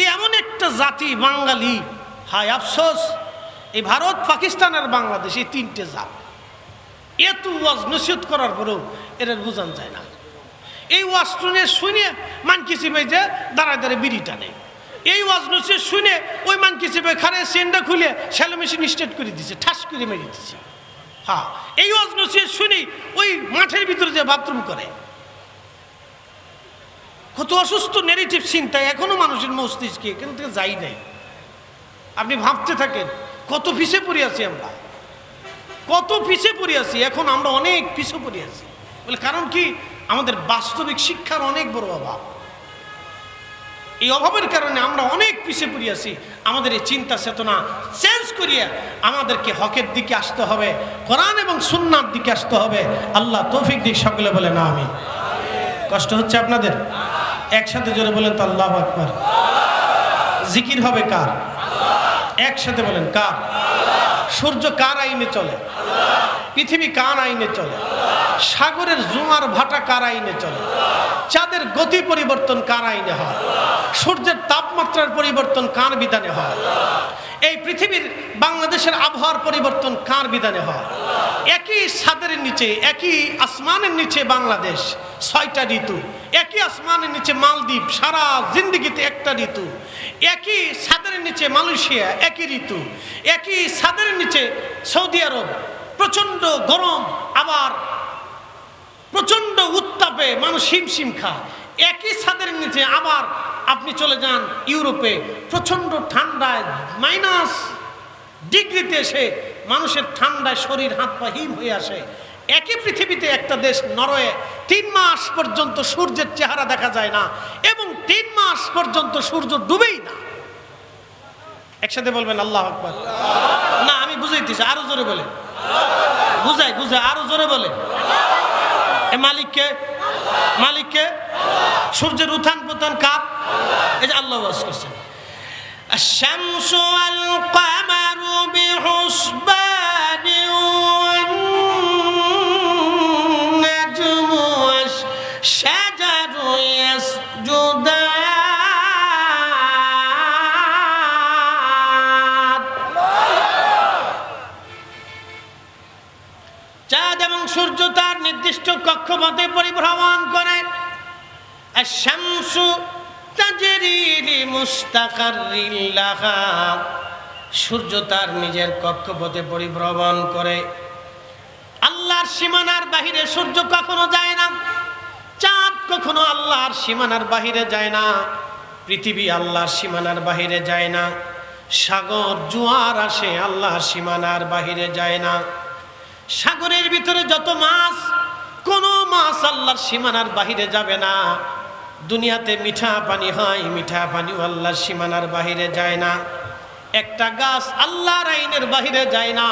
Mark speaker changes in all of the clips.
Speaker 1: এই এমন একটা জাতি বাঙালি। হায় আফসোস এই ভারত, পাকিস্তান আর বাংলাদেশ, এই তিনটে জাত। এত ওয়াজ নসিহত করার পরেও এর বোঝান যায় না। এই ওয়াজ শুনে শুনে মানকি চিপে যে দাঁড়ায় দাঁড়ায় বিড়ি টানে। এই ওয়াজ নসিহত শুনে ওই মানকি চিপে খারে সেন্ডা খুলে শ্যালো মেশিন স্টেট করে দিছে, ঠাস করে মেরে দিছে। হ্যাঁ এই ওয়াজ নসিহত শুনি ওই মাঠের ভিতরে যে বাথরুম করে কত অসুস্থ নেগেটিভ চিন্তায় এখনও মানুষের মস্তিষ্কে এখান থেকে যাই নাই। আপনি ভাবতে থাকেন, কত পিছে পড়ে আছি আমরা? কত পিছে পড়ে আছি? এখন আমরা অনেক পিছে পড়ে আছি। বলে কারণ কি? আমাদের বাস্তবিক শিক্ষার অনেক বড় অভাব। এই অভাবের কারণে আমরা অনেক পিছিয়ে পড়ে আছি। আমাদের এই চিন্তা চেতনা চেঞ্জ করিয়ে আমাদেরকে হকের দিকে আসতে হবে, কোরআন এবং সুন্নার দিকে আসতে হবে। আল্লাহ তৌফিক দিক, সকলে বলে না আমি কষ্ট হচ্ছে আপনাদের? একসাথে জোরে বলেন তো আল্লাহ আকবর। জিকির হবে কার? একসাথে বলেন কার? সূর্য কার আইনে চলে? পৃথিবী কার আইনে চলে? সাগরের জুমার ভাটা কার আইনে চলে? চাঁদের গতি পরিবর্তন কার আইনে হয়? সূর্যের তাপমাত্রার পরিবর্তন কার বিধানে হয়? এই পৃথিবীর বাংলাদেশের আবহাওয়ার পরিবর্তন কার বিধানে হয়? একই ছাদের নিচে, একই আসমানের নিচে বাংলাদেশ ছয়টা ঋতু, একই আসমানের নিচে মালদ্বীপ, সারা জিন্দগিতে একটা ঋতু, একই ছাদের নিচে মালয়েশিয়া, একই ঋতু, একই ছাদের নিচে সৌদি আরব, প্রচণ্ড গরম, আবার প্রচণ্ড উত্তাপে মানুষ হিমশিম খায়। একই ছাদের নিচে আবার আপনি চলে যান ইউরোপে, প্রচণ্ড ঠান্ডায় মাইনাস ডিগ্রিতে এসে মানুষের ঠান্ডায় শরীর, হাত পা হিম হয়ে আসে। একই পৃথিবীতে একটা দেশ, নরওয়ে, তিন মাস পর্যন্ত সূর্যের চেহারা দেখা যায় না এবং তিন মাস পর্যন্ত সূর্য ডুবেই না। একসাথে বলবেন, আল্লাহ আকবর। না, আমি বুঝাইতেছি, আরও জোরে বলে বুঝাই বুঝাই, আরও জোরে বলে মালিককে মালিককে সূর্যের উত্থান পতন কার এই যে আল্লাহ বাস করছেন الشمس والقمر চাঁদ এবং সূর্য তার নির্দিষ্ট কক্ষপথে পরিভ্রমণ করে। সূর্য তার নিজের কক্ষপথে পরিভ্রমণ করে। আল্লাহর সীমানার বাহিরে সূর্য কখনো যায় না। চাঁদ কখনো আল্লাহর সীমানার বাহিরে যায় না। পৃথিবী আল্লাহর সীমানার বাহিরে যায় না। সাগর, জোয়ার আসে আল্লাহর সীমানার বাহিরে যায় না। সাগরের ভিতরে যত মাছ, কোনো মাছ আল্লাহর সীমানার বাহিরে যাবে না। দুনিয়াতে মিঠা পানি হয়, মিঠা পানিও আল্লাহর সীমানার বাহিরে যায় না। একটা গাছ আল্লাহর আইনের বাহিরে যায় না।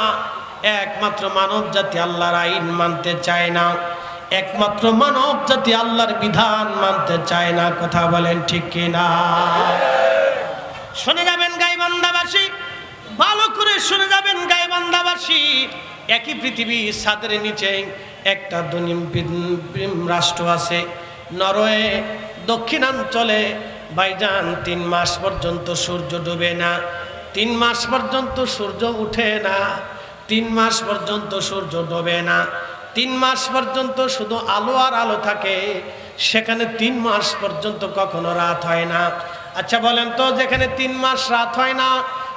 Speaker 1: একমাত্র মানব জাতি আল্লাহর আইন মানতে চায় না। একমাত্র মানব জাতি আল্লাহর বিধান মানতে চায় না। কথা বলেন ঠিক কিনা? শুনে যাবেন গাইবান্ধাবাসী, ভালো করে শুনে যাবেন গাইবান্ধাবাসী। একই পৃথিবী ছাদের নিচে একটা রাষ্ট্র আছে। নরওয়ে, দক্ষিণাঞ্চলে বাইজান তিন মাস পর্যন্ত সূর্য ডুবে না, তিন মাস পর্যন্ত সূর্য উঠে না, তিন মাস পর্যন্ত সূর্য ডোবে না, তিন মাস পর্যন্ত শুধু আলো আর আলো থাকে, সেখানে তিন মাস পর্যন্ত কখনো রাত হয় না। আচ্ছা বলেন তো, যেখানে তিন মাস রাত হয় না,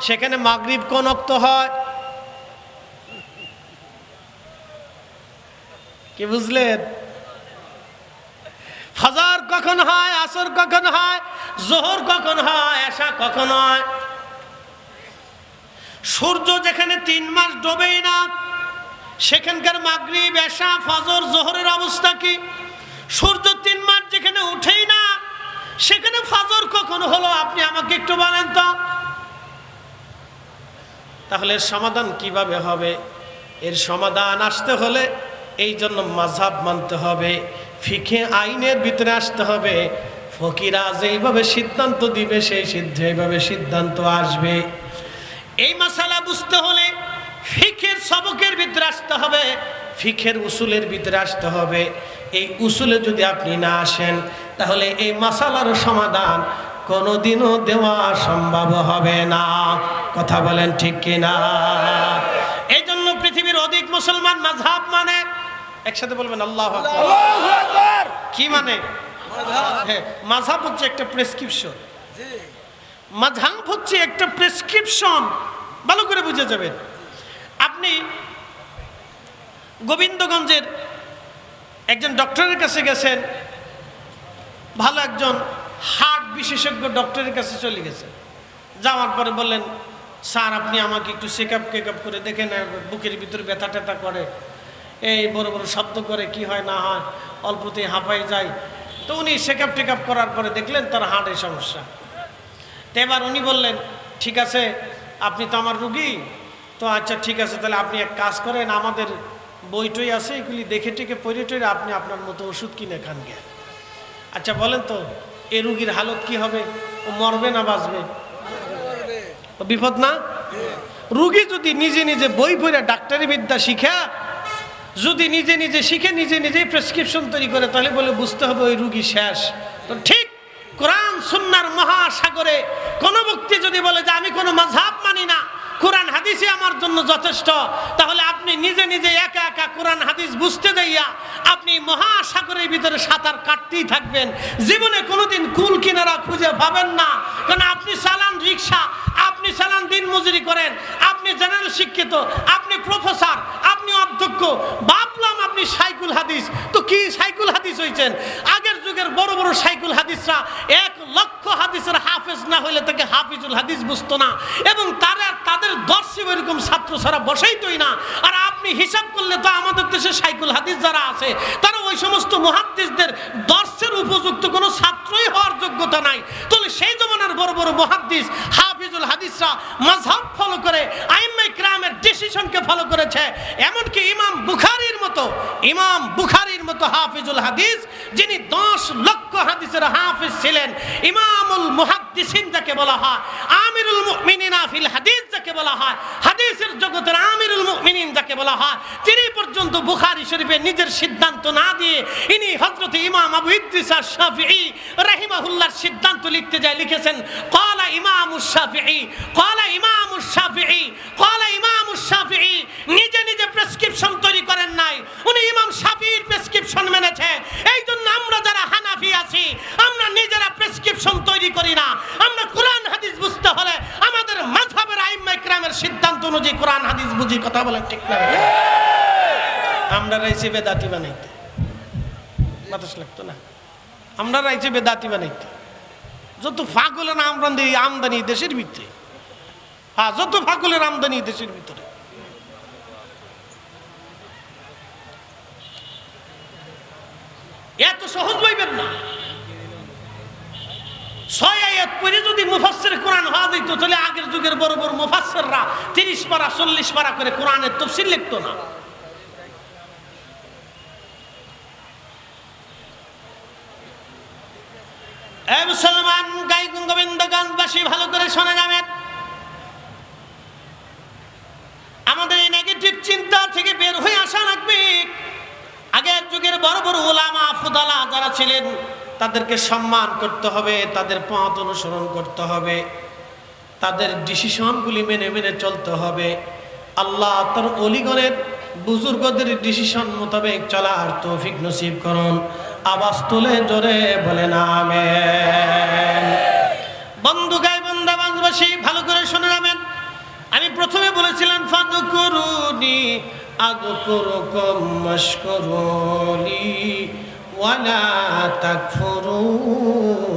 Speaker 1: সেখানে মাগরিব কোন অক্ত হয়? কি বুঝলেন? ফজর কখন হয়, আসর কখন হয়, জোহর কখন হয়, এশা কখন হয়? সূর্য যেখানে তিন মাস ডোবেই না, সেখানকার মাগরিব, এশা, ফজর, জোহরের অবস্থা কি? সূর্য তিন মাস যেখানে উঠেই না, সেখানে ফজর কখন হলো, আপনি আমাকে একটু বলেন তো। তাহলে সমাধান কীভাবে হবে? এর সমাধান আসতে হলে এই জন্য মাঝাব মানতে হবে ফিখে আইনের ভিতরে আসতে হবে। ফকিরা যেইভাবে সিদ্ধান্ত দিবে, সেই সিদ্ধ এইভাবে সিদ্ধান্ত আসবে। এই মশালা বুঝতে হলে ফিখের সবকের ভিতরে আসতে হবে ফিখের উসুলের ভিতরে আসতে হবে। এই উসুলে যদি আপনি না আসেন, তাহলে এই মশালার সমাধান কোনোদিনও দেওয়া সম্ভব হবে না। কথা বলেন ঠিক কিনা? এই জন্য পৃথিবীর অধিক মুসলমান মাঝহাব মানে একসাথে বলবেন আল্লাহ কি মানে? হ্যাঁ মাঝহাব হচ্ছে একটা প্রেসক্রিপশন মাঝহাব হচ্ছে একটা প্রেসক্রিপশন ভালো করে বুঝে যাবেন। আপনি গোবিন্দগঞ্জের একজন ডক্টরের কাছে গেছেন ভালো একজন হার্ট বিশেষজ্ঞ ডক্টরের কাছে চলে গেছেন। যাওয়ার পরে বললেন স্যার আপনি আমাকে একটু চেক আপ করে দেখেন বুকের ভিতরে ব্যথা ট্যাথা করে। এই বড় বড় শব্দ করে কি হয় না হয় অল্পতেই হাঁপাই যায়। তো উনি চেক আপ টেক আপ করার পরে দেখলেন তার হার্টের সমস্যা। তো এবার উনি বললেন ঠিক আছে আপনি তো আমার রুগী তো আচ্ছা ঠিক আছে তাহলে আপনি এক কাজ করেন আমাদের বই টই আছে এগুলি দেখে টেকে পড়ে টইরে আপনি আপনার মতো ওষুধ কিনে খান গে আচ্ছা বলেন তো এ রুগীর হালত কি হবে? ও মরবে না বাঁচবে? বিপদ না? রুগী যদি নিজে নিজে বই পড়ে ডাক্তারি বিদ্যা শিখা যদি নিজে নিজে শিখে নিজে নিজেই প্রেসক্রিপশন তৈরি করে, তাহলে বলে বুঝতে হবে ওই রুগী শেষ। তো ঠিক কোরআন, সুন্নার মহাসাগরে কোন ব্যক্তি যদি বলে যে আমি কোনো মাঝহাব মানি না, কোরআন হাদিসই আমার জন্য যথেষ্ট, তাহলে আপনি নিজে নিজে একা একা কোরআন হাদিস বুঝতে যাইয়া আপনি মহাসাগরের ভিতরে সাঁতার কাটতেই থাকবেন। জীবনে কোনোদিন কুল কিনারা খুঁজে পাবেন না, কারণ আপনি চালান রিক্সা আপনি চালান দিন মজুরি করেন, আপনি জেনারেল শিক্ষিত, আপনি প্রফেসর আপনি অধ্যক্ষ, ভাবলাম আপনি সাইকুল হাদিস। তো কি সাইকুল হাদিস হয়েছেন আগের যুগের বড় বড় সাইকুল হাদিসরা এক লক্ষ হাদিসের হাফেজ না হলে তাকে হাফিজুল হাদিস বুঝতো না। এবং তারা তাদের দর্শে এরকম ছাত্র ছাড়া বসাইতই না। আর আপনি হিসাব করলে তো আমাদের দেশে সাইকুল হাদিস যারা আছে, তারা ওই সমস্ত মহাদ্দিসদের দর্শের উপযুক্ত কোনো ছাত্রই হওয়ার যোগ্যতা নাই। তাহলে সেই জমানার বড় বড় মহাদ্দিস হাফিজুল হাদিসরা মাঝহাব ফলো করে আইম্মাই ক্রামের ডিসিশনকে ফলো করেছে। এমনকি ইমাম বুখারির মতো, ইমাম বুখারির মতো হাফিজুল হাদিস, যিনি দশ লক্ষ হাদিসের হাফিজ ছিলেন, ইমামুল মুহাদ্দিসিন যাকে বলা হয় আমিরুল মুমিনিনা ফিল হাদিস যাকে বলা হয়। হাদিসের জগতের আমিরুল মুমিনিন যাকে বলা হয়, তিনি পর্যন্ত বুখারী শরীফে নিজের সিদ্ধান্ত না দিয়ে ইনি হযরত ইমাম আবু ইদ্রিস আশ-শাফিঈ সিদ্ধান্ত লিখতে যায়, লিখেছেন, ক্বালা ইমামুশ শাফিঈ ক্বালা ইমামুশ শাফিঈ ক্বালা ইমামুশ শাফিঈ নিজে নিজে প্রেসক্রিপশন তৈরি করেন নাই। উনি ইমাম শাফিঈর প্রেসক্রিপশন মেনেছে। এই জন্য আমরা যারা হানাফি আছি, আমরা নিজেরা প্রেসক্রিপশন তৈরি করি না আমরা কোরআন হাদিস বুঝতে হলে আমাদের মাযহাবের আইম্মা ইকরামের সিদ্ধান্ত অনুযায়ী কোরআন, হাদিস বুঝি, কথা বলেন ঠিক না। আমরা রাইছি বেদাতি বানাইতে। বাতাস লাগতো না? আমরা রাইছি বেদাতি বানাইতে। যত ফাগলের আমদানি আমদানি দেশের ভিতরে। হ্যাঁ যত ফাগলের আমদানি দেশের ভিতরে। এত সহজ পাইবেন না। আয়াত পরে যদি কোরআন হওয়া যেত তাহলে আগের যুগের বড় বড় তিরিশ পারা, চল্লিশ পারা করে কোরআনের তফসিল লিখতো না। মুসলমান ভালো করে শোনা যাবেন আমাদের এই নেগেটিভ চিন্তা থেকে বের হয়ে আসা লাগবে। আগের যুগের বড় বড় ওলামা, ফুদালা যারা ছিলেন তাদেরকে সম্মান করতে হবে, তাদের পথ অনুসরণ করতে হবে, তাদের ডিসিশনগুলি মেনে মেনে চলতে হবে। আল্লাহ তার অলিগণের, বুজুর্গদের ডিসিশন মোতাবেক চলার তৌফিক নসিব করুন। আওয়াজ তুলে জোরে বলে নামে বন্ধু গাই বন্দাবাসী ভালো করে শুনে যাবেন আমি প্রথমে বলেছিলাম ফাদু করুনি আদু করুকম মশকরুনি। ولا تكفرون